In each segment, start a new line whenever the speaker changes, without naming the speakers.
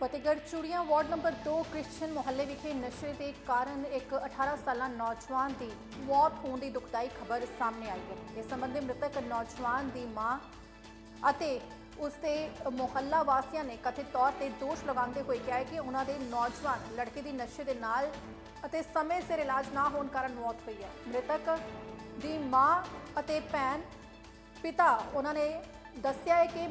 Fatehgarh Churian ward number 2 Christian ਮੁਹੱਲੇ ਵਿਖੇ ਨਸ਼ੇ ਦੇ ਕਾਰਨ ਇੱਕ 18 ਸਾਲਾ ਨੌਜਵਾਨ ਦੀ ਮੌਤ ਹੋਣ ਦੀ ਦੁਖਦਾਈ ਖਬਰ ਸਾਹਮਣੇ ਆਈ ਹੈ। ਇਸ ਸੰਬੰਧੀ ਮ੍ਰਿਤਕ ਨੌਜਵਾਨ ਦੀ ਮਾਂ ਅਤੇ ਉਸ ਦੇ ਮੁਹੱਲਾ ਵਾਸੀਆਂ ਨੇ ਕਥਿਤ ਤੌਰ ਤੇ ਦੋਸ਼ ਲਗਾਉਂਦੇ ਹੋਏ ਕਿਹਾ ਕਿ ਉਹਨਾਂ ਦੇ ਨੌਜਵਾਨ ਲੜਕੇ ਦੀ ਨਸ਼ੇ ਦੇ ਨਾਲ ਅਤੇ ਸਮੇਂ ਸਿਰ ਇਲਾਜ ਨਾ ਹੋਣ ਕਾਰਨ ਮੌਤ ਹੋਈ ਹੈ। ਮ੍ਰਿਤਕ ਦੀ ਮਾਂ ਅਤੇ ਭੈਣ ਪਿਤਾ, ਉਹਨਾਂ ਨੇ ਦੱਸਿਆ ਹੈ ਕਿ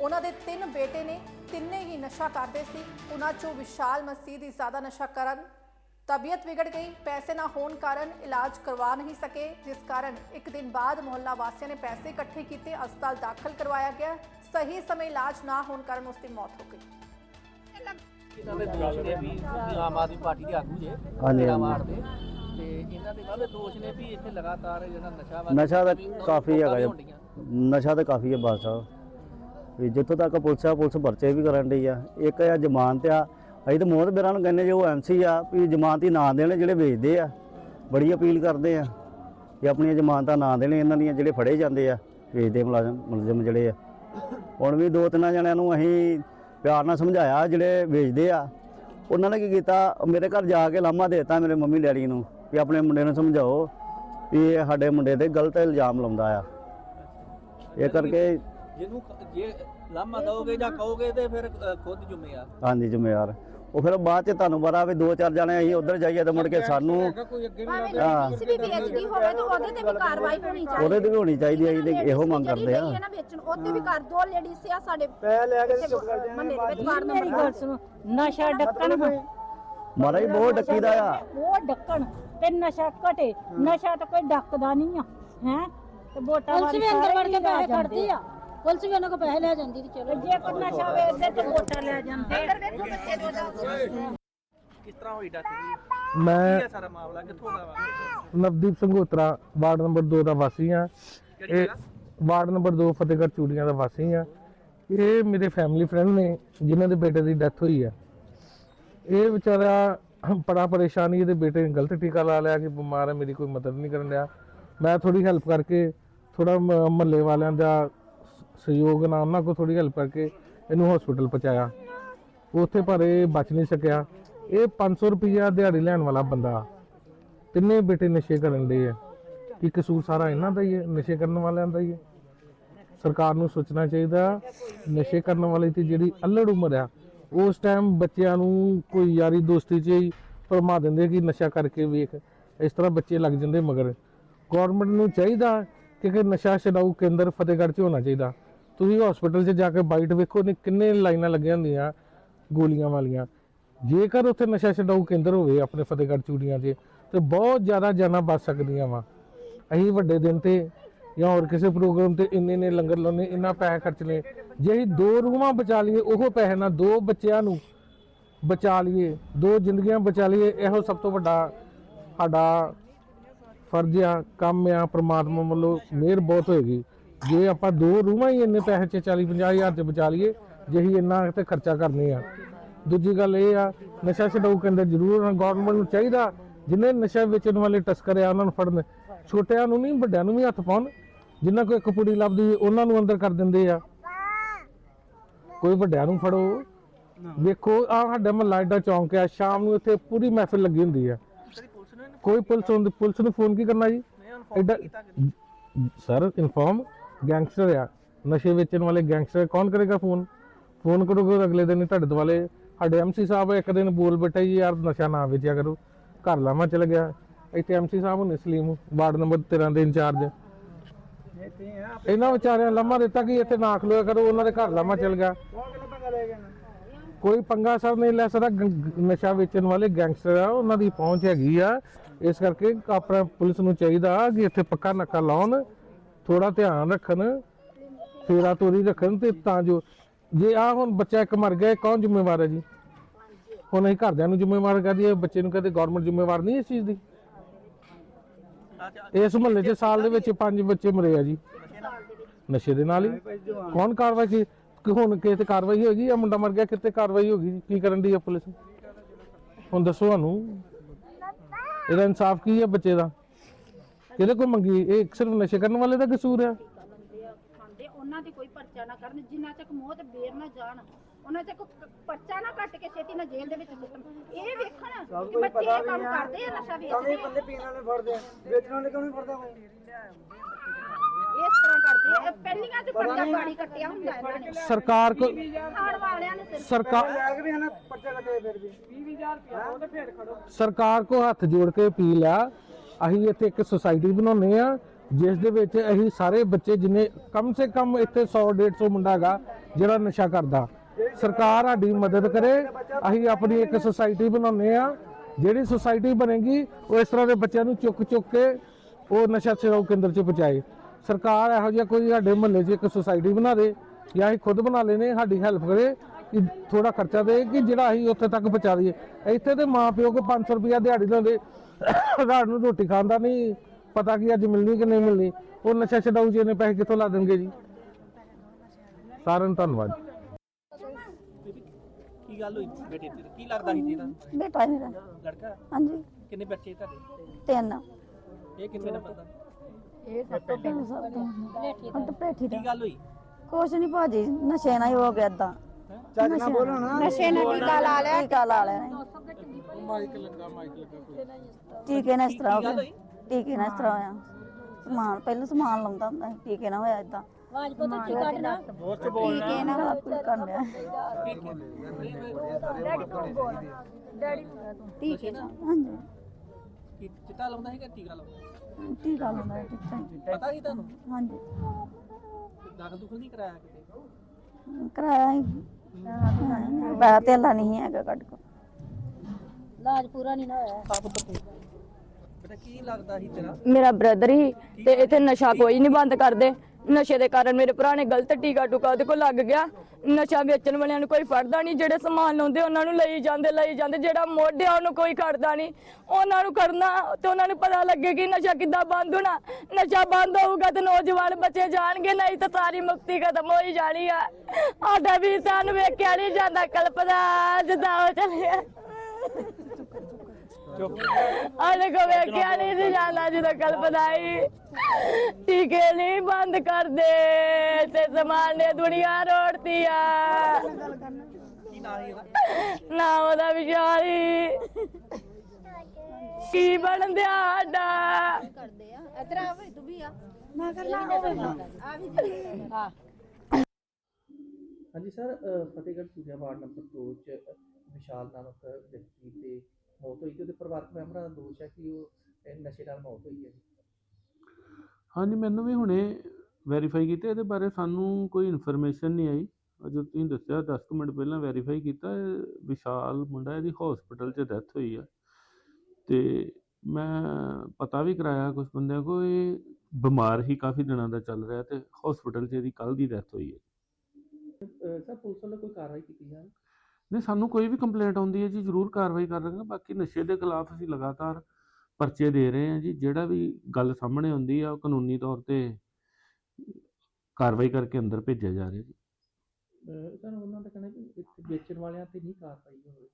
ਉਹਨਾਂ ਦੇ ਤਿੰਨ ਬੇਟੇ ਨੇ ਤਿੰਨੇ ਹੀ ਨਸ਼ਾ ਕਰਦੇ ਸੀ। ਉਹਨਾਂ ਚੋਂ ਵਿਸ਼ਾਲ ਮਸੀਹ ਦੀ ਜ਼ਿਆਦਾ ਨਸ਼ਾ ਕਰਨ ਤਬੀਅਤ ਵਿਗੜ ਗਈ ਪੈਸੇ ਨਾ ਹੋਣ ਕਾਰਨ ਇਲਾਜ ਕਰਵਾ ਨਹੀਂ ਸਕੇ। ਜਿਸ ਕਾਰਨ ਇੱਕ ਦਿਨ ਬਾਅਦ ਮੁਹੱਲਾ ਵਾਸੀਆਂ ਨੇ ਪੈਸੇ ਇਕੱਠੇ ਕੀਤੇ ਹਸਪਤਾਲ ਦਾਖਲ ਕਰਵਾਇਆ ਗਿਆ। ਸਹੀ ਸਮੇਂ ਇਲਾਜ ਨਾ ਹੋਣ ਕਾਰਨ ਉਸ ਦੀ ਮੌਤ ਹੋ ਗਈ।
ਇਹਨਾਂ ਦੇ ਦੋਸ਼ ਨੇ ਵੀ ਵੀ ਆਮ ਆਦਮੀ ਪਾਰਟੀ ਦੇ ਆਗੂ ਜੇ
ਹਾਂਜੀ,
ਮੇਰਾ
ਹਾਂਜੀ।
ਵਾਰਡ ਦੇ। ਤੇ ਇਹਨਾਂ ਦੇ ਵਾਲੇ ਦੋਸ਼ ਨੇ ਵੀ ਇੱਥੇ ਲਗਾਤਾਰ ਜਿਹੜਾ ਨਸ਼ਾ ਵਾ
ਨਸ਼ਾ ਤਾਂ ਕਾਫੀ ਹੈਗਾ ਜੀ। ਨਸ਼ਾ ਤਾਂ ਕਾਫੀ ਹੈ ਬਾਦ ਸਾਹਿਬ ਵੀ ਜਿੱਥੋਂ ਤੱਕ ਪੁਲਿਸ ਆ, ਪੁਲਿਸ ਪਰਚੇ ਵੀ ਕਰਨ ਡਈ ਆ। ਇੱਕ ਆ ਜ਼ਮਾਨਤ ਆ। ਅਸੀਂ ਤਾਂ ਮੋਹਤ ਬੇਰਾਂ ਨੂੰ ਕਹਿੰਦੇ ਜੋ ਐਮਸੀ ਆ, ਵੀ ਜ਼ਮਾਨਤ ਹੀ ਨਾ ਦੇਣ ਜਿਹੜੇ ਵੇਚਦੇ ਆ, ਬੜੀ ਅਪੀਲ ਕਰਦੇ ਆ ਕਿ ਆਪਣੀਆਂ ਜ਼ਮਾਨਤਾਂ ਨਾ ਦੇਣ ਇਹਨਾਂ ਦੀਆਂ ਜਿਹੜੇ ਫੜੇ ਜਾਂਦੇ ਆ, ਵੇਚਦੇ ਮੁਲਾਜ਼ਮ, ਮੁਲਜ਼ਮ ਜਿਹੜੇ ਆ। ਹੁਣ ਵੀ ਦੋ ਤਿੰਨਾਂ ਜਣਿਆਂ ਨੂੰ ਅਸੀਂ ਪਿਆਰ ਨਾਲ ਸਮਝਾਇਆ ਜਿਹੜੇ ਵੇਚਦੇ ਆ। ਉਹਨਾਂ ਨੇ ਕੀ ਕੀਤਾ? ਮੇਰੇ ਘਰ ਜਾ ਕੇ ਲਾਮਾ ਦੇਤਾ ਮੇਰੇ ਮੰਮੀ ਡੈਡੀ ਨੂੰ ਵੀ ਆਪਣੇ ਮੁੰਡੇ ਨੂੰ ਸਮਝਾਓ ਵੀ ਇਹ ਸਾਡੇ ਮੁੰਡੇ ਤੇ ਗਲਤ ਇਲਜ਼ਾਮ ਲਾਉਂਦਾ ਆ। ਇਹ ਕਰਕੇ
ਜਿਹਨੂੰ ਖ- ਜੇ ਲਾਮਾ ਦਓਗੇ ਜਾਂ ਕਹੋਗੇ ਤੇ ਫਿਰ ਅ, ਖੁਦ ਜ਼ਿੰਮੇਵਾਰ।
ਹਾਂਜੀ ਜ਼ਿੰਮੇਵਾਰ। ਉਹ ਫਿਰ ਬਾਅਦ ਚ ਤੁਹਾਨੂੰ ਪਤਾ ਵੀ ਦੋ ਚਾਰ ਜਣੇ ਅਸੀਂ ਉਧਰ ਜਾਈਏ ਤਾਂ ਮੁੜ ਕੇ ਸਾਨੂੰ ਹਾਂ।
ਕਿਸੇ ਵੀ ਵੇਚਦੀ ਹੋਵੇ ਤਾਂ ਉਹਦੇ ਤੇ ਵੀ ਕਾਰਵਾਈ ਹੋਣੀ ਚਾਹੀਦੀ।
ਉਹਦੇ ਤੇ ਵੀ ਹੋਣੀ ਚਾਹੀਦੀ ਹੈ ਜੀ ਇਹੋ ਮੰਗ ਕਰਦੇ ਆ।
ਜਿਹੜੀ ਨਾ ਵੇਚਣ ਉਹਤੇ ਵੀ ਕਰ ਦੋ ਲੇਡੀਜ਼ ਆ ਸਾਡੇ। ਪੈ ਲੈ ਕੇ ਚੁੱਪ ਕਰ ਜਾਣੇ ਬਾਅਦ
ਮੇਰੀ ਗੱਲ ਸੁਣੋ ਨਸ਼ਾ ਡੱਕਣ ਹਾਂ।
ਮਹਾਰਾਜ ਬਹੁਤ ਡੱਕੀ ਦਾ ਆ
ਉਹ ਡੱਕਣ ਤੇ ਨਸ਼ਾ ਘਟੇ। ਨਸ਼ਾ ਤਾਂ ਕੋਈ ਡੱਕਦਾ ਨਹੀਂ ਆ ਹੈ? ਤੇ ਵੋਟਾਂ
ਪੁਲਿਸ ਵੀ ਅੰਦਰ ਵੜ ਕੇ ਪੈਸੇ
ਖੜਦੀ
ਆ। ਪੁਲਿਸ ਵੀ ਉਹਨਾਂ ਕੋ ਪੈਸੇ ਲੈ ਜਾਂਦੀ ਤੇ ਚਲੋ।
ਜੇ ਕੋਈ ਨਸ਼ਾ ਵੇਚਦੇ ਤੇ ਵੋਟਾਂ ਲੈ ਜਾਂਦੇ।
ਕਿਸ ਤਰ੍ਹਾਂ ਹੋਈ ਡਾਕਟਰ ਜੀ?
ਮੈਂ
ਕੀ ਹੈ ਸਾਰਾ ਮਾਮਲਾ? ਕਿੱਥੋਂ ਦਾ ਵਾ?
ਨਵਦੀਪ ਸੰਘੋਤਰਾ ਵਾਰਡ ਨੰਬਰ 2 ਦਾ ਵਾਸੀ ਆ
ਕਿਹੜੀ
ਇਹ
ਜਗ੍ਹਾ?
ਵਾਰਡ ਨੰਬਰ 2 ਫਤਿਹਗੜ੍ਹ ਚੂੜੀਆਂ ਦਾ ਵਾਸੀ ਆ ਇਹ ਮੇਰੇ ਫੈਮਿਲੀ ਫਰੈਂਡ ਨੇ ਜਿਨ੍ਹਾਂ ਦੇ ਬੇਟੇ ਦੀ ਡੈਥ ਹੋਈ ਆ ਇਹ ਵਿਚਾਰਾ ਬੜਾ ਪਰੇਸ਼ਾਨੀ ਇਹਦੇ ਬੇਟੇ ਨੇ ਗਲਤ ਟੀਕਾ ਲਾ ਲਿਆ ਕਿ ਬਿਮਾਰ ਹੈ ਮੇਰੀ ਕੋਈ ਮਦਦ ਨਹੀਂ ਕਰਨ ਰਿਹਾ ਮੈਂ ਥੋੜੀ ਹੈਲਪ ਕਰਕੇ ਥੋੜਾ ਮਹੱਲੇ ਵਾਲਿਆਂ ਦਾ ਸਹਿਯੋਗ ਨਾਲ ਉਹਨਾਂ ਕੋਲ ਥੋੜੀ ਹੈਲਪ ਕਰਕੇ ਇਹਨੂੰ ਹਸਪੀਟਲ ਪਹੁੰਚਾਇਆ। ਉੱਥੇ ਪਰ ਇਹ ਬਚ ਨਹੀਂ ਸਕਿਆ। ਇਹ 500 ਰੁਪਈਆ ਦਿਹਾੜੀ ਲੈਣ ਵਾਲਾ ਬੰਦਾ, ਤਿੰਨੇ ਬੇਟੇ ਨਸ਼ੇ ਕਰਨ ਦੇ ਆ। ਕਿ ਕਸੂਰ ਸਾਰਾ ਇਹਨਾਂ ਦਾ ਹੀ ਹੈ ਨਸ਼ੇ ਕਰਨ ਵਾਲਿਆਂ ਦਾ ਹੀ ਹੈ ਸਰਕਾਰ ਨੂੰ ਸੋਚਣਾ ਚਾਹੀਦਾ, ਨਸ਼ੇ ਕਰਨ ਵਾਲੇ ਦੀ ਜਿਹੜੀ ਅਲੜ ਉਮਰ ਆ, ਉਸ ਟਾਈਮ ਬੱਚਿਆਂ ਨੂੰ ਕੋਈ ਯਾਰੀ ਦੋਸਤੀ 'ਚ ਹੀ ਭਰਮਾ ਦਿੰਦੇ ਕਿ ਨਸ਼ਾ ਕਰਕੇ ਵੇਖ, ਇਸ ਤਰ੍ਹਾਂ ਬੱਚੇ ਲੱਗ ਜਾਂਦੇ ਮਗਰ। ਗਵਰਨਮੈਂਟ ਨੂੰ ਚਾਹੀਦਾ ਕਿਉਂਕਿ ਨਸ਼ਾ ਛਡਾਊ ਕੇਂਦਰ ਫਤਿਹਗੜ੍ਹ 'ਚ ਹੋਣਾ ਚਾਹੀਦਾ। ਤੁਸੀਂ ਹਸਪੀਟਲ 'ਚ ਜਾ ਕੇ ਬਾਈਟ ਵੇਖੋ ਨੇ ਕਿੰਨੇ ਲਾਈਨਾਂ ਲੱਗੀਆਂ ਹੁੰਦੀਆਂ ਗੋਲੀਆਂ ਵਾਲੀਆਂ। ਜੇਕਰ ਉੱਥੇ ਨਸ਼ਾ ਛਡਾਊ ਕੇਂਦਰ ਹੋਵੇ ਆਪਣੇ ਫਤਿਹਗੜ੍ਹ ਚੂੜੀਆਂ 'ਚ ਤੇ ਬਹੁਤ ਜ਼ਿਆਦਾ ਜਾਨਾਂ ਬਚ ਸਕਦੀਆਂ ਵਾ। ਅਸੀਂ ਵੱਡੇ ਦਿਨ ਤੇ ਜਾਂ ਹੋਰ ਕਿਸੇ ਪ੍ਰੋਗਰਾਮ ਤੇ ਇੰਨੇ ਨੇ ਲੰਗਰ ਲਾਉਣੇ ਇੰਨਾ ਪੈਸੇ ਲਏ। ਜੇ ਅਸੀਂ ਦੋ ਰੂਹਾਂ ਬਚਾ ਲਈਏ, ਉਹ ਪੈਸੇ ਨਾਲ ਦੋ ਬੱਚਿਆਂ ਨੂੰ ਬਚਾ ਲਈਏ, ਦੋ ਜ਼ਿੰਦਗੀਆਂ ਬਚਾ ਲਈਏ, ਇਹੋ ਸਭ ਤੋਂ ਵੱਡਾ ਸਾਡਾ ਫਰਜ਼ ਆ ਕੰਮ ਆ ਪ੍ਰਮਾਤਮਾ ਵੱਲੋਂ ਮਿਹਰ ਬਹੁਤ ਹੋਏਗੀ। ਜੇ ਆਪਾਂ ਦੋ ਰੂਮਾਂ ਹੀ ਇੰਨੇ ਪੈਸੇ ਚ 40 50 ਹਜ਼ਾਰ ਚ ਬਚਾ ਲਈਏ ਜੇ ਅਸੀਂ ਇੰਨਾ ਤੇ ਖਰਚਾ ਕਰਨੇ ਆ। ਦੂਜੀ ਗੱਲ ਇਹ ਆ ਨਸ਼ਾ ਛਡਾਊ ਕੇਂਦਰ ਜ਼ਰੂਰ ਗਵਰਨਮੈਂਟ ਨੂੰ ਚਾਹੀਦਾ ਜਿੰਨੇ ਨਸ਼ਾ ਵੇਚਣ ਵਾਲੇ ਤਸਕਰ ਆ ਉਹਨਾਂ ਨੂੰ ਫੜਨ। ਛੋਟਿਆਂ ਨੂੰ ਨਹੀਂ ਵੱਡਿਆਂ ਨੂੰ ਵੀ ਹੱਥ ਪਾਉਣ। ਜਿੰਨਾ ਕੋਈ ਇੱਕ ਪੁੜੀ ਲੱਭਦੀ ਉਹਨਾਂ ਨੂੰ ਅੰਦਰ ਕਰ ਦਿੰਦੇ ਆ। ਕੋਈ ਵੱਡਿਆਂ ਨੂੰ ਫੜੋ। ਵੇਖੋ ਆ ਸਾਡਾ ਮਹੱਲਾ ਏਡਾ ਚੌਂਕ ਆ ਸ਼ਾਮ ਨੂੰ ਇੱਥੇ ਪੂਰੀ ਮਹਿਫਿਲ ਲੱਗੀ ਹੁੰਦੀ ਆ।
ਕਦੀ ਪੁਲਿਸ ਨੇ
ਕੋਈ ਪੁਲਿਸ ਨੂੰ ਫੋਨ ਕੀ ਕਰਨਾ ਜੀ? ਐਡਾ? ਸਰ ਇਨਫਾਰਮ ਗੈਂਗਸਟਰ ਆ। ਨਸ਼ੇ ਵੇਚਣ ਵਾਲੇ ਗੈਂਗਸਟਰ ਕੌਣ ਕਰੇਗਾ ਫੋਨ? ਫੋਨ ਕਰੋਗੇ ਅਗਲੇ ਦਿਨ ਤੁਹਾਡੇ ਦੁਆਲੇ। ਸਾਡੇ ਐਮਸੀ ਸਾਹਿਬ ਇੱਕ ਦਿਨ ਬੋਲ ਬੈਠੇ ਜੀ ਯਾਰ ਨਸ਼ਾ ਨਾ ਵੇਚਿਆ ਕਰੋ। ਘਰ ਲਾਵਾਂ ਚਲ ਗਿਆ। ਇੱਥੇ ਐਮਸੀ ਸਾਹਿਬ ਹੁਣੇ ਸਲੀਮ ਵਾਰਡ ਨੰਬਰ 13 ਦੇ ਇੰਚਾਰਜ। ਇਹਨਾਂ ਵਿਚਾਰਿਆਂ ਲੰਮਾ ਦਿੱਤਾ ਕਿ ਇੱਥੇ ਨਾ ਖਲੋਇਆ ਕਰੋ ਉਹਨਾਂ ਦੇ ਘਰ ਲਾਵਾਂ ਚਲ ਗਿਆ। ਕੋਈ ਪੰਗਾ ਸਰ ਨਹੀਂ ਲੈ ਸਕਦਾ। ਗ- ਨਸ਼ਾ ਵੇਚਣ ਵਾਲੇ ਗੈਂਗਸਟਰ ਆ, ਉਹਨਾਂ ਦੀ ਪਹੁੰਚ ਹੈਗੀ ਆ। ਇਸ ਕਰਕੇ ਆਪਣਾ ਪੁਲਿਸ ਨੂੰ ਚਾਹੀਦਾ ਕਿ ਇੱਥੇ ਪੱਕਾ ਨੱਕਾ ਲਾਉਣ ਥੋੜਾ ਧਿਆਨ ਰੱਖਣ, ਫੇਰਾ ਤੋਰੀ ਰੱਖਣ ਤੇ ਤਾਂ ਜੋ, ਜੇ ਆ ਹੁਣ ਬੱਚਾ ਇੱਕ ਮਰ ਗਿਆ, ਇਹ ਕੌਣ ਜ਼ਿੰਮੇਵਾਰ ਹੈ ਜੀ? ਹੁਣ ਅਸੀਂ ਘਰਦਿਆਂ ਨੂੰ ਜ਼ਿੰਮੇਵਾਰ ਕਰ ਦਈਏ ਬੱਚੇ ਨੂੰ ਕਹਦੇ ਗਵਰਨਮੈਂਟ ਜ਼ਿੰਮੇਵਾਰ ਨਹੀਂ ਇਸ ਚੀਜ਼ ਦੀ। ਇਸ ਮੁਹੱਲੇ 'ਚ ਸਾਲ ਦੇ ਵਿੱਚ ਪੰਜ ਬੱਚੇ ਮਰੇ ਆ ਜੀ। ਨਸ਼ੇ ਦੇ ਨਾਲ ਹੀ। ਕੌਣ ਕਾਰਵਾਈ ਕੀ ਕਿ ਹੁਣ ਕਿਸੇ ਤੇ ਕਾਰਵਾਈ ਹੋਏਗੀ ਜਾਂ ਮੁੰਡਾ ਮਰ ਗਿਆ ਕਿਤੇ ਕਾਰਵਾਈ ਹੋਗੀ? ਕੀ ਕਰਨ ਦੀ ਹੈ ਪੁਲਿਸ? ਹੁਣ ਦੱਸੋ ਸਾਨੂੰ। ਇਹਦਾ ਇਨਸਾਫ ਕੀ ਹੈ ਬੱਚੇ ਦਾ? ਕਿਹਦੇ ਕੋ ਮੰਗੀ? ਇਹ ਸਿਰਫ ਨਸ਼ੇ ਕਰਨ ਵਾਲੇ ਦਾ ਕਸੂਰ ਹੈ
ਖਾਂਦੇ ਉਹਨਾਂ ਦੀ ਕੋਈ ਪਰਚਾ ਨਾ ਕਰਨ ਜਿੰਨਾ ਤੱਕ ਮੋਹ ਤੇ ਬੇਰ ਨਾ ਜਾਣ
ਉਹਨਾਂ ਤੇ ਕੋਈ ਪਰਚਾ ਨਾ ਕੱਟ ਕੇ ਛੇਤੀ ਨਾਲ ਜੇਲ੍ਹ ਦੇ ਵਿੱਚ ਸੁੱਟਣ। ਇਹ ਵੇਖਣ ਕਿ ਬੱਚੇ ਇਹ ਕੰਮ ਕਰਦੇ ਆ ਨਸ਼ਾ ਵੇਚਦੇ ਆ।
ਬੰਦੇ ਪੀਣ ਵਾਲੇ ਫੜਦੇ ਆ। ਵੇਚਣ ਵਾਲੇ ਕਿਉਂ ਨਹੀਂ ਫੜਦਾ ਕੋਈ
ਇਸ ਤਰ੍ਹਾਂ ਕਰਦੇ ਆ ਇਹ ਪਹਿਲੀਆਂ ਚ ਪਰਚਾ ਗਾੜੀ ਕੱਟਿਆ ਹੁੰਦਾ ਇਹਨਾਂ ਨੇ।
ਸਰਕਾਰ ਕੋ
ਖਾਣ ਵਾਲਿਆਂ ਨੇ ਸਿਰਫ।
ਸਰਕਾਰ
ਕੇ ਵੀ ਹਨਾ ਪਰਚਾ ਕੱਟੇ ਫਿਰ ਵੀ। 20000 ਰੁਪਇਆ ਉਹ ਤੇ ਫੇਰ ਖੜੋ।
ਸਰਕਾਰ ਕੋ ਹੱਥ ਜੋੜ ਕੇ ਅਪੀਲ ਆ ਅਸੀਂ ਇੱਥੇ ਇੱਕ ਸੁਸਾਇਟੀ ਬਣਾਉਂਦੇ ਆ ਜਿਸ ਦੇ ਵਿੱਚ ਅਸੀਂ ਸਾਰੇ ਬੱਚੇ ਜਿੰਨੇ ਕਮ ਸੇ ਕਮ ਇੱਥੇ 100 150 ਮੁੰਡਾ ਹੈਗਾ ਜਿਹੜਾ ਨਸ਼ਾ ਕਰਦਾ। ਸਰਕਾਰ ਸਾਡੀ ਮਦਦ ਕਰੇ ਅਸੀਂ ਆਪਣੀ ਇੱਕ ਸੁਸਾਇਟੀ ਬਣਾਉਂਦੇ ਆ ਜਿਹੜੀ ਸੁਸਾਇਟੀ ਬਣੇਗੀ ਉਹ ਇਸ ਤਰ੍ਹਾਂ ਦੇ ਬੱਚਿਆਂ ਨੂੰ ਚੁੱਕ ਚੁੱਕ ਕੇ ਉਹ ਨਸ਼ਾ ਛੁਡਾਊ ਕੇਂਦਰ 'ਚ ਪਹੁੰਚਾਏ। ਸਰਕਾਰ ਇਹੋ ਜਿਹਾ ਕੋਈ ਸਾਡੇ ਮੁਹੱਲੇ 'ਚ ਇੱਕ ਸੁਸਾਇਟੀ ਬਣਾ ਦੇ ਜਾਂ ਅਸੀਂ ਖੁਦ ਬਣਾ ਲੈਨੇ ਸਾਡੀ ਹੈਲਪ ਕਰੇ ਕਿ ਥੋੜਾ ਖਰਚਾ ਦੇ ਕਿ ਜਿਹੜਾ ਅਸੀਂ ਉੱਥੇ ਤੱਕ ਪਹੁੰਚਾ ਦਈਏ। ਇੱਥੇ ਤੇ ਮਾਂ ਪਿਓ ਕੋ 500 ਰੁਪਇਆ ਦਿਹਾੜੀ ਲਾਉਂਦੇ ਰਾਤ ਨੂੰ ਰੋਟੀ ਖਾਂਦਾ ਨਹੀਂ ਪਤਾ ਕੀ ਅੱਜ ਮਿਲਣੀ ਕਿ ਨਹੀਂ ਮਿਲਣੀ। ਉਹ ਨਸ਼ਾ ਛਡਾਊ ਜੀ ਨੇ ਪੈਸੇ ਕਿੱਥੋਂ ਲਾ ਦੇਣਗੇ ਜੀ? ਸਾਰਿਆਂ ਨੂੰ ਧੰਨਵਾਦ।
ਕੀ ਗੱਲ ਹੋਈ ਬੇਟੇ ਤੇਰੇ ਕੀ ਲੱਗਦਾ ਸੀ ਤੇਰਾ
ਬੇਟਾ ਮੇਰਾ।
ਲੜਕਾ?
ਹਾਂਜੀ।
ਕਿੰਨੇ ਬੱਚੇ ਤੁਹਾਡੇ?
ਤਿੰਨ।
ਇਹ ਕਿੰਨੇ ਦਾ
ਇਹ ਤਿੰਨ ਸਾਲ ਤੋਂ ਹੱਟ ਪੇਠੀ ਦਾ।
ਕੀ ਗੱਲ ਹੋਈ?
ਕੁਛ ਨਹੀਂ ਭਾਜੀ ਨਸ਼ੇ ਨਾਲ ਹੀ ਹੋ ਗਿਆ ਏਦਾਂ।
ਚੱਜ ਨਾ ਬੋਲੋ ਨਾ।
ਨਸ਼ੇ ਨਾਲ ਟੀਕਾ ਲਾ ਲਿਆ।
ਟੀਕਾ ਲਾ ਲਿਆ। ਨੇ
ਮਾਈਕ ਲੱਗਾ ਮਾਈਕ ਲੱਗਾ
ਟੀਕੇ ਨਾਲ ਇਸ ਤਰ੍ਹਾਂ। ਹੋ
ਕੀ ਗੱਲ
ਗਿਆ
ਹੋਈ?
ਟੀਕੇ ਨਾਲ ਇਸ ਤਰ੍ਹਾਂ ਹੋਇਆ। ਸਮਾਨ ਪਹਿਲਾਂ ਸਮਾਨ ਲਾਉਂਦਾ ਹੁੰਦਾ ਸੀ ਟੀਕੇ ਨਾਲ ਹੋਇਆ ਏਦਾਂ।
ਆਵਾਜ਼ ਪਤਾ ਕੀ ਕੱਢਣਾ
ਟੀਕੇ ਨਾਲ ਗਲਾ ਪੀੜ ਕਰਨ। ਡਿਆ
ਠੀਕ ਹੈ
ਹਾਂਜੀ।
ਕੀ ਚਿੱਟਾ ਲਾਉਂਦਾ ਸੀ ਕਿ ਟੀਕਾ ਲਾਉਂਦਾ
ਟੀਕਾ ਲਾਉਂਦਾ ਹੈ ਟੀਕਾ
ਪਤਾ ਸੀ ਤੁਹਾਨੂੰ?
ਹਾਂਜੀ।
ਦਾਖਲ ਦੁਖਲ ਨਹੀਂ ਕਰਾਇਆ ਕਿਤੇ?
ਕਰਾਇਆ ਹੀ। ਬਾ ਤੇਲਾ ਨਹੀਂ ਹੈਗਾ ਕੱਢ ਕੋ।
ਇਲਾਜ ਪੂਰਾ ਨਹੀਂ ਨਾ ਹੋਇਆ।
ਆਪ ਬੇਟਾ ਕੀ ਲੱਗਦਾ ਸੀ ਤੇਰਾ?
ਮੇਰਾ ਬ੍ਰਦਰ ਹੀ ਤੇ ਇੱਥੇ ਨਸ਼ਾ ਕੋਈ ਨਹੀਂ ਬੰਦ ਕਰਦੇ। ਨਸ਼ੇ ਦੇ ਕਾਰਨ ਮੇਰੇ ਭਰਾ ਨੇ ਗਲਤ ਟੀਕਾ ਟੁਕਾ ਉਹਦੇ ਕੋਲ ਲੱਗ ਗਿਆ। ਨਸ਼ਾ ਵੇਚਣ ਵਾਲਿਆਂ ਨੂੰ ਕੋਈ ਫੜਦਾ ਨਹੀਂ, ਜਿਹੜੇ ਸਮਾਨ ਲਾਉਂਦੇ ਉਹਨਾਂ ਨੂੰ ਲਈ ਜਾਂਦੇ ਲਈ ਜਾਂਦੇ, ਜਿਹੜਾ ਮੋਢਿਆ ਉਹਨੂੰ ਕੋਈ ਖੜਦਾ ਨਹੀਂ। ਉਹਨਾਂ ਨੂੰ ਕਰਨਾ ਤੇ ਉਹਨਾਂ ਨੂੰ ਪਤਾ ਲੱਗੇ ਕਿ ਨਸ਼ਾ ਕਿੱਦਾਂ ਬੰਦ ਹੋਣਾ। ਨਸ਼ਾ ਬੰਦ ਹੋਊਗਾ ਤੇ ਨੌਜਵਾਨ ਬੱਚੇ ਜਾਣਗੇ, ਨਹੀਂ ਤਾਂ ਸਾਰੀ ਮੁਕਤੀ ਖਤਮ ਹੋਈ ਜਾਣੀ ਆ। ਸਾਡਾ ਵੀ ਸਾਨੂੰ ਵੇਖਿਆ ਨਹੀਂ ਜਾਂਦਾ ਕਲਪਦਾ ਜਿੱਦਾਂ ਉਹ ਚੱਲਿਆ। ਆਲੇ ਕੋ ਵੇਖਿਆ ਨਹੀਂ ਸੀ ਜਾਂਦਾ ਜਦੋਂ ਕਲਪਦਾਈ ਟੀਕੇ ਨਹੀਂ ਬੰਦ ਕਰਦੇ ਤੇ ਜ਼ਮਾਨੇ ਦੁਨੀਆ ਰੋੜਦੀ ਆ।
ਨਾਂ
ਨਾ ਉਹਦਾ ਵਿਚਾਰੀ ਕੀ ਬਣਦਿਆ ਸਾਡਾ?
ਕਰਦੇ ਆ ਇਧਰ ਆ ਵੇ ਤੂੰ ਵੀ ਆ ਨਾ ਕਰਨਾ ਹੋਵੇਗਾ ਆ ਵੀ ਜੀ
ਹਾਂਜੀ sir Fatehgarh Churian ward number 2 ਚ ਵਿਸ਼ਾਲ ਨਾਮਕ ਵਿਅਕਤੀ ਤੇ ਮੌਤ ਹੋਈ ਤੇ ਉਹਦੇ ਪਰਿਵਾਰਕ ਮੈਂਬਰਾਂ ਦਾ ਦੋਸ਼ ਹੈ ਕਿ ਉਹ ਇਹ ਨਸ਼ੇ ਨਾਲ ਮੌਤ ਹੋਈ ਹੈ ਜੀ।
ਹਾਂਜੀ ਮੈਨੂੰ ਵੀ ਹੁਣੇ ਵੈਰੀਫਾਈ ਕੀਤਾ ਇਹਦੇ ਬਾਰੇ ਸਾਨੂੰ ਕੋਈ ਇਨਫੋਰਮੇਸ਼ਨ ਨਹੀਂ ਆਈ। ਅਜੇ ਤੁਸੀਂ ਦੱਸਿਆ 10 ਕੁ ਮਿੰਟ ਪਹਿਲਾਂ ਵੈਰੀਫਾਈ ਕੀਤਾ ਇਹ ਵਿਸ਼ਾਲ ਮੁੰਡਾ ਇਹਦੀ ਹਸਪੀਟਲ 'ਚ ਡੈਥ ਹੋਈ ਆ। ਤੇ ਮੈਂ ਪਤਾ ਵੀ ਕਰਾਇਆ ਕੁਝ ਬੰਦਿਆਂ ਕੋ ਇਹ ਬਿਮਾਰ ਹੀ ਕਾਫੀ ਦਿਨਾਂ ਦਾ ਚੱਲ ਰਿਹਾ ਤੇ ਹਸਪੀਟਲ 'ਚ ਇਹਦੀ ਕੱਲ ਦੀ ਡੈਥ ਹੋਈ ਹੈ।
ਸਰ ਪੁਲਿਸ ਵੱਲੋਂ ਕੋਈ ਕਾਰਵਾਈ ਕੀਤੀ ਜਾ ਰਹੀ
ਨਹੀਂ ਸਾਨੂੰ ਕੋਈ ਵੀ ਕੰਪਲੇਂਟ ਆਉਂਦੀ ਹੈ ਜੀ ਜ਼ਰੂਰ ਕਾਰਵਾਈ ਕਰ ਰਹੇ ਹਾਂ ਬਾਕੀ ਨਸ਼ੇ ਦੇ ਖਿਲਾਫ ਅਸੀਂ ਲਗਾਤਾਰ ਪਰਚੇ ਦੇ ਰਹੇ ਹਾਂ ਜੀ। ਜਿਹੜਾ ਵੀ ਗੱਲ ਸਾਹਮਣੇ ਆਉਂਦੀ ਆ ਉਹ ਕਾਨੂੰਨੀ ਤੌਰ ਤੇ ਕਾਰਵਾਈ ਕਰਕੇ ਅੰਦਰ ਭੇਜਿਆ ਜਾ ਰਿਹਾ ਜੀ।
ਸਰ ਉਹਨਾਂ ਦਾ ਕਹਿਣਾ ਕਿ ਇੱਥੇ ਵੇਚਣ ਵਾਲਿਆਂ ਤੇ ਨਹੀਂ ਕਾਰਵਾਈ ਹੋਵੇ।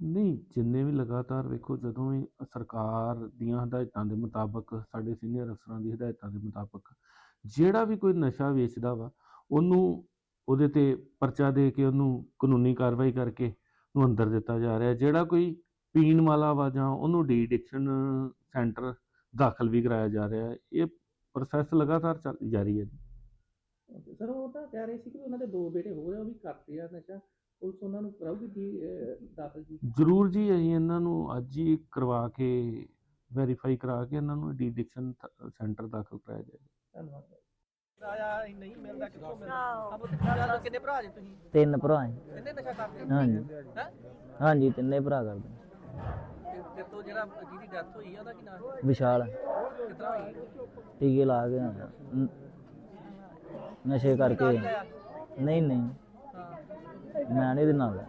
ਨਹੀਂ ਜਿੰਨੇ ਵੀ ਲਗਾਤਾਰ ਵੇਖੋ ਜਦੋਂ ਵੀ ਸਰਕਾਰ ਦੀਆਂ ਹਦਾਇਤਾਂ ਦੇ ਮੁਤਾਬਕ ਸਾਡੇ ਸੀਨੀਅਰ ਅਫਸਰਾਂ ਦੀ ਹਦਾਇਤਾਂ ਦੇ ਮੁਤਾਬਕ ਜਿਹੜਾ ਵੀ ਕੋਈ ਨਸ਼ਾ ਵੇਚਦਾ ਵਾ ਉਹਨੂੰ ਉਹਦੇ ਤੇ ਪਰਚਾ ਦੇ ਕੇ ਉਹਨੂੰ ਕਾਨੂੰਨੀ ਕਾਰਵਾਈ ਕਰਕੇ ਉਹਨੂੰ ਅੰਦਰ ਦਿੱਤਾ ਜਾ ਰਿਹਾ। ਜਿਹੜਾ ਕੋਈ ਪੀਣ ਵਾਲਾ ਵਾ ਜਾਂ ਉਹਨੂੰ ਡੀ ਐਡਿਕਸ਼ਨ ਸੈਂਟਰ ਦਾਖਲ ਵੀ ਕਰਾਇਆ ਜਾ ਰਿਹਾ ਹੈ ਇਹ ਪ੍ਰੋਸੈਸ ਲਗਾਤਾਰ ਚੱਲ ਜਾਰੀ ਹੈ ਜੀ।
ਸਰ ਉਹ ਤਾਂ ਕਹਿ ਰਹੇ ਸੀ ਕਿ ਉਹਨਾਂ ਦੇ ਦੋ ਬੇਟੇ ਹੋਰ ਆ ਉਹ ਵੀ ਕਰਦੇ ਆ ਨਸ਼ਾ। ਪੁਲਿਸ ਉਹਨਾਂ ਨੂੰ ਕਰਾਊਗੀ ਦੀ ਦਾਖਲ ਜੀ?
ਜ਼ਰੂਰ ਜੀ ਅਸੀਂ ਇਹਨਾਂ ਨੂੰ ਅੱਜ ਹੀ ਕਰਵਾ ਕੇ ਵੈਰੀਫਾਈ ਕਰਾ ਕੇ ਇਹਨਾਂ ਨੂੰ ਡੀ ਐਡਿਕਸ਼ਨ ਸੈਂਟਰ ਦਾਖਲ ਕਰਾਇਆ ਜਾਏਗਾ।
ਧੰਨਵਾਦ। ਆਇਆ ਨਹੀਂ ਮਿਲਦਾ ਕਿੱਥੋਂ ਮਿਲਦਾ? ਆਪ ਜ਼ਿਆਦਾ ਕਿੰਨੇ ਭਰਾ ਜੀ ਤੁਸੀਂ?
ਤਿੰਨ ਭਰਾ ਹੈ
ਕਿੰਨੇ ਨਸ਼ਾ ਕਰਦੇ?
ਹਾਂਜੀ।
ਹੈ?
ਹਾਂਜੀ ਤਿੰਨੇ ਭਰਾ ਕਰਦੇ।
ਤੇ ਤੋਂ ਜਿਹੜਾ ਜਿਹਦੀ ਡੈਥ ਹੋਈ ਆ ਉਹਦਾ ਕੀ ਨਾਮ
ਵਿਸ਼ਾਲ।
ਕਿਤਨਾ ਹੋਈ?
ਟੀਕੇ ਲਾ ਕੇ ਨ- ਨਸ਼ੇ ਕਰਕੇ। ਨਹੀਂ ਨਹੀਂ। ਮੈਂ ਨਹੀਂ ਇਹਦੇ ਨਾਲ।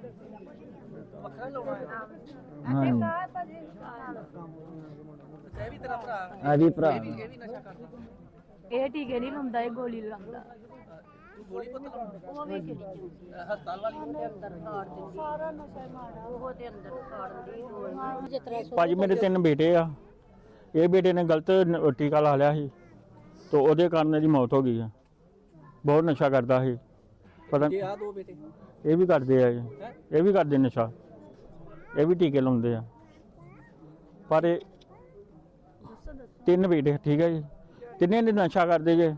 ਵੱਖਰਾ ਹੀ ਲਾਉਣਾ ਹੈ।
ਹਾਂਜੀ।
ਅੱਛਾ ਇਹ ਵੀ ਤੇਰਾ ਭਰਾ?
ਆ ਵੀ ਭਰਾ।
ਇਹ ਵੀ ਇਹ ਵੀ ਨਸ਼ਾ ਕਰਦਾ।
ਇਹ ਟੀਕੇ ਨਹੀਂ ਲਾਉਂਦਾ ਇਹ ਗੋਲੀ ਲਾਉਂਦਾ।
ਗੋਲੀ ਪੁੱਤ ਲਾਉਂਦਾ ਉਹ ਵੀ ਕਿਹੜੀ ਹਸਪਤਾਲ ਵਾਲੀ
ਭਾਜੀ ਮੇਰੇ ਤਿੰਨ ਬੇਟੇ ਆ। ਇਹ ਬੇਟੇ ਨੇ ਗਲਤ ਨ- ਟੀਕਾ ਲਾ ਲਿਆ ਸੀ। ਤੇ ਉਹਦੇ ਕਾਰਨ ਇਹਦੀ ਮੌਤ ਹੋ ਗਈ ਆ। ਬਹੁਤ ਨਸ਼ਾ ਕਰਦਾ ਸੀ। ਪਤਾ
ਜੇ ਆ ਦੋ ਬੇਟੇ।
ਇਹ ਵੀ ਕਰਦੇ ਆ ਜੀ
ਹੈਂ?
ਇਹ ਵੀ ਕਰਦੇ ਨਸ਼ਾ। ਇਹ ਵੀ ਟੀਕੇ ਲਾਉਂਦੇ ਆ। ਪਰ ਇਹ ਤਿੰਨ ਬੇਟੇ ਠੀਕ ਹੈ ਜੀ। ਤਿੰਨੇ ਨੇ ਨਸ਼ਾ ਕਰਦੇ ਜੇ?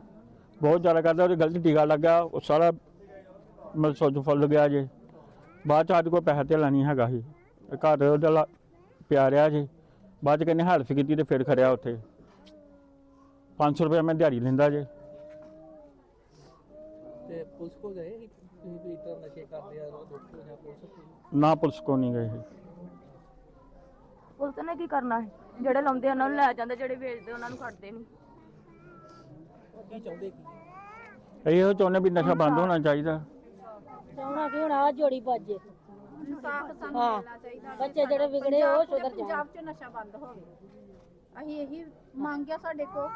ਬਹੁਤ ਜ਼ਿਆਦਾ ਕਰਦਾ ਉਹਦੇ ਗਲਤ ਟੀਕਾ ਲੱਗਾ ਉਹ ਸਾਰਾ ਮਤਲਬ ਸੋਚ ਫੁੱਲ ਗਿਆ ਜੇ। ਬਾਅਦ ਚ ਆਦ ਕੋਈ ਪੈਸਾ ਧੇਲਾ ਨਹੀਂ ਹੈਗਾ ਸੀ ਘਰ ਉਹਦਾ ਪਿਆ ਰਿਹਾ ਜੀ। ਬਾਅਦ ਚ ਕਹਿੰਦੇ ਹੈਲਪ ਕੀਤੀ ਤੇ ਫਿਰ ਖੜਿਆ ਉੱਥੇ। 500 ਰੁਪਏ ਮੈਂ ਦਿਹਾੜੀ ਲੈਂਦਾ ਜੇ।
ਤੇ ਪੁਲਿਸ ਕੋ ਗਏ ਸੀ? ਤੁਸੀਂ ਵੀ ਇਤਨਾ ਨਸ਼ੇ ਕਰਦੇ ਆ ਰੋ ਦੋਸਤੋ ਜਾਂ ਪੁਲਿਸ ਕੋਲ?
ਨਾ ਪੁਲਿਸ ਕੋ ਨਹੀਂ ਗਏ ਇਹ।
ਪੁਲਿਸ ਨੇ ਕੀ ਕਰਨਾ ਹੈ ਜਿਹੜੇ ਲਾਉਂਦੇ ਉਹਨਾਂ ਨੂੰ ਲੈ ਜਾਂਦੇ ਜਿਹੜੇ ਵੇਚਦੇ ਉਹਨਾਂ ਨੂੰ ਖੜਦੇ ਨਹੀਂ।
ਕੀ ਚਾਹੁੰਦੇ ਕੀ?
ਅਸੀਂ ਇਹੋ ਚਾਹੁੰਦੇ ਵੀ ਨਸ਼ਾ ਬੰਦ ਹੋਣਾ ਚਾਹੀਦਾ।
ਚਾਹਣਾ ਕਿ ਹੁਣ ਆ ਜੋੜੀ ਬਾਜੇ
ਇਨਸਾਫ ਸਾਨੂੰ
ਹਾਂ।
ਮਿਲਣਾ ਚਾਹੀਦਾ
ਬੱਚੇ ਜਿਹੜੇ ਵਿਗੜੇ ਉਹ ਸੁਧਰ ਜਾਣ
ਪੰਜਾਬ 'ਚ ਨਸ਼ਾ ਬੰਦ ਹੋਵੇ ਅਸੀਂ ਇਹੀ ਮੰਗਿਆ ਸਾਡੇ ਕੋ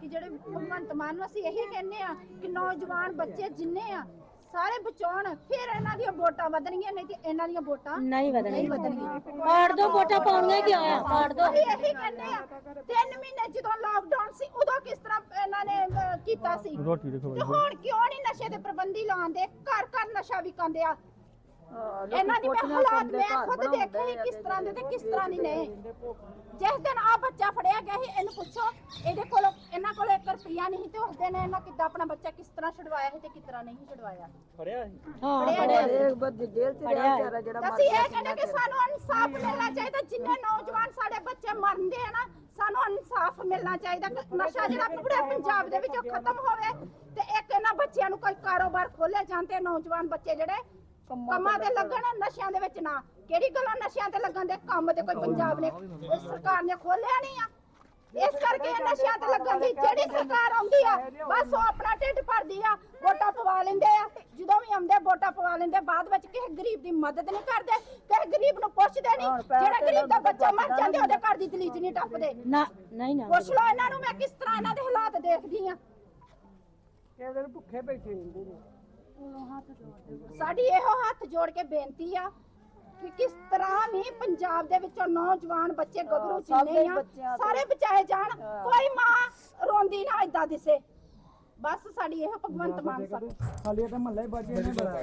ਕਿ ਜਿਹੜੇ ਭਗਵੰਤ ਮਾਨ ਨੂੰ ਅਸੀਂ ਇਹੀ ਕਹਿੰਨੇ ਆ ਕਿ ਨੌਜਵਾਨ ਬੱਚੇ ਜਿੰਨੇ ਆ ਸਾਰੇ ਬਚਾਉਣ ਫਿਰ ਇਹਨਾਂ ਦੀਆਂ ਵੋਟਾਂ ਵਧਣਗੀਆਂ ਨਹੀਂ ਤੇ ਇਹਨਾਂ ਦੀਆਂ ਵੋਟਾਂ
ਨਹੀਂ ਵਧਣੀ
ਨਹੀਂ ਵਧਣਗੀਆਂ।
ਪਾੜ ਦੋ ਵੋਟਾਂ ਪਾਉਣੀਆਂ ਕਿਉਂ ਆ? ਪਾੜ ਦੋ।
ਅਸੀਂ ਇਹੀ ਕਹਿੰਦੇ ਆ ਤਿੰਨ ਮਹੀਨੇ ਜਦੋਂ ਲਾਕਡਾਊਨ ਸੀ ਉਦੋਂ ਕਿਸ ਤਰ੍ਹਾਂ ਇਹਨਾਂ ਨੇ ਅਹ, ਕੀਤਾ ਸੀ?
ਰੋਟੀ
ਤੇ ਹੁਣ ਕਿਉਂ ਨਹੀਂ ਨਸ਼ੇ ਦੇ ਪ੍ਰਬੰਧੀ ਲਾਉਂਦੇ? ਘਰ ਘਰ ਨਸ਼ਾ ਵਿਕਾਉਂਦੇ ਆ। ਇਹਨਾਂ ਦੀ ਮੈਂ ਹਾਲਾਤ ਮੈਂ ਖੁਦ ਦੇਖੇ ਸੀ ਕਿਸ ਤਰ੍ਹਾਂ ਦੇ ਤੇ ਕਿਸ ਤਰ੍ਹਾਂ ਦੀ ਨਹੀਂ ਜਿਸ ਦਿਨ ਆ ਬੱਚਾ ਫੜਿਆ ਗਿਆ ਸੀ ਇਹਨੂੰ ਪੁੱਛੋ ਇਹਦੇ ਕੋਲ ਇਹਨਾਂ ਕੋਲ 1 ਰੁਪਿਆ ਨਹੀਂ ਤੇ ਉਸ ਦਿਨ ਇਹਨਾਂ ਕਿੱਦਾਂ ਆਪਣਾ ਬੱਚਾ ਕਿਸ ਤਰ੍ਹਾਂ ਛੁਡਵਾਇਆ ਸੀ ਤੇ ਕਿਸ ਤਰ੍ਹਾਂ ਨਹੀਂ ਛੁਡਵਾਇਆ।
ਫੜਿਆ ਸੀ?
ਹਾਂ
ਫੜਿਆ ਗਿਆ ਸੀ।
ਜੇਲ੍ਹ ਚ ਰਿਹਾ ਵਿਚਾਰਾ ਜਿਹੜਾ
ਤਾਂ ਅਸੀਂ ਇਹ ਕਹਿੰਦੇ ਕਿ ਸਾਨੂੰ ਇਨਸਾਫ ਮਿਲਣਾ ਚਾਹੀਦਾ ਜਿੰਨੇ ਨੌਜਵਾਨ ਸਾਡੇ ਬੱਚੇ ਮਰਦੇ ਆ ਨਾ ਸਾਨੂੰ ਇਨਸਾਫ ਮਿਲਣਾ ਚਾਹੀਦਾ ਕਿ ਨਸ਼ਾ ਜਿਹੜਾ ਪੂਰੇ ਪੰਜਾਬ ਦੇ ਵਿੱਚੋਂ ਖਤਮ ਹੋਵੇ ਤੇ ਇੱਕ ਇਹਨਾਂ ਬੱਚਿਆਂ ਨੂੰ ਕੋਈ ਕਾਰੋਬਾਰ ਖੋਲੇ ਜਾਣ ਤੇ ਨੌਜਵਾਨ ਬੱਚੇ ਜਿਹੜੇ ਕੰਮਾਂ ਤੇ ਲੱਗਣ। ਨਸ਼ਿਆਂ ਦੇ ਵਿੱਚ ਨਾ। ਕਿਹੜੀ ਗੱਲੋਂ ਨਸ਼ਿਆਂ ਤੇ ਲੱਗਣ ਦੇ? ਕੰਮ ਤੇ ਕੋਈ ਪੰਜਾਬ ਨੇ ਸਰਕਾਰ ਨੇ ਖੋਲਿਆ ਨਹੀਂ ਆ। ਇਸ ਕਰਕੇ ਇਹ ਨਸ਼ਿਆਂ ਤੇ ਲੱਗਣ ਦੀ ਜਿਹੜੀ ਸਰਕਾਰ ਆਉਂਦੀ ਆ ਬਸ ਉਹ ਆਪਣਾ ਢਿੱਡ ਭਰਦੀ ਆ ਵੋਟਾਂ ਪਵਾ ਲੈਂਦੇ ਆ। ਜਦੋਂ ਵੀ ਆਉਂਦੇ ਵੋਟਾਂ ਪਵਾ ਲੈਂਦੇ ਬਾਅਦ ਵਿੱਚ ਕਿਸੇ ਗਰੀਬ ਦੀ ਮਦਦ ਨਹੀਂ ਕਰਦੇ ਕਿਸੇ ਗਰੀਬ ਨੂੰ ਪੁੱਛਦੇ ਨਹੀਂ। ਜਿਹੜਾ ਗਰੀਬ ਦਾ ਬੱਚਾ ਮਰ ਜਾਂਦੇ ਉਹਦੇ ਘਰ ਦੀ ਦਲੀਚ ਨਹੀਂ ਟੱਪਦੇ।
ਨਾ ਨਹੀਂ ਨਾ।
ਪੁੱਛ ਲਓ ਇਹਨਾਂ ਨੂੰ ਮੈਂ ਕਿਸ ਤਰ੍ਹਾਂ ਇਹਨਾਂ ਦੇ ਹਾਲਾਤ ਦੇਖਦੀ ਆ।
ਕਿਸੇ ਦਿਨ ਭੁੱਖੇ ਬੈਠੇ ਰਹਿੰਦੇ ਨੇ।
ਸਾਡੀ ਇਹੋ ਹੱਥ ਜੋੜ ਕੇ ਬੇਨਤੀ ਆ ਕਿ ਕਿਸ ਤਰ੍ਹਾਂ ਵੀ ਪੰਜਾਬ ਦੇ ਵਿੱਚੋਂ ਨੌਜਵਾਨ ਬੱਚੇ ਗੱਭਰੂ ਜਿੰਨੇ ਆ ਸਾਰੇ ਬਚਾਏ ਜਾਣ। ਕੋਈ ਮਾਂ ਰੋਂਦੀ ਨਾ ਏਦਾਂ ਦਿਸੇ। ਬਸ ਸਾਡੀ ਇਹੋ ਭਗਵੰਤ ਮਾਨ ਸਾਹਿਬ।
ਖਾਲੀ ਤਾਂ ਮਹੱਲੇ ਬਾਜੇ ਨੇ ਬੜਾ।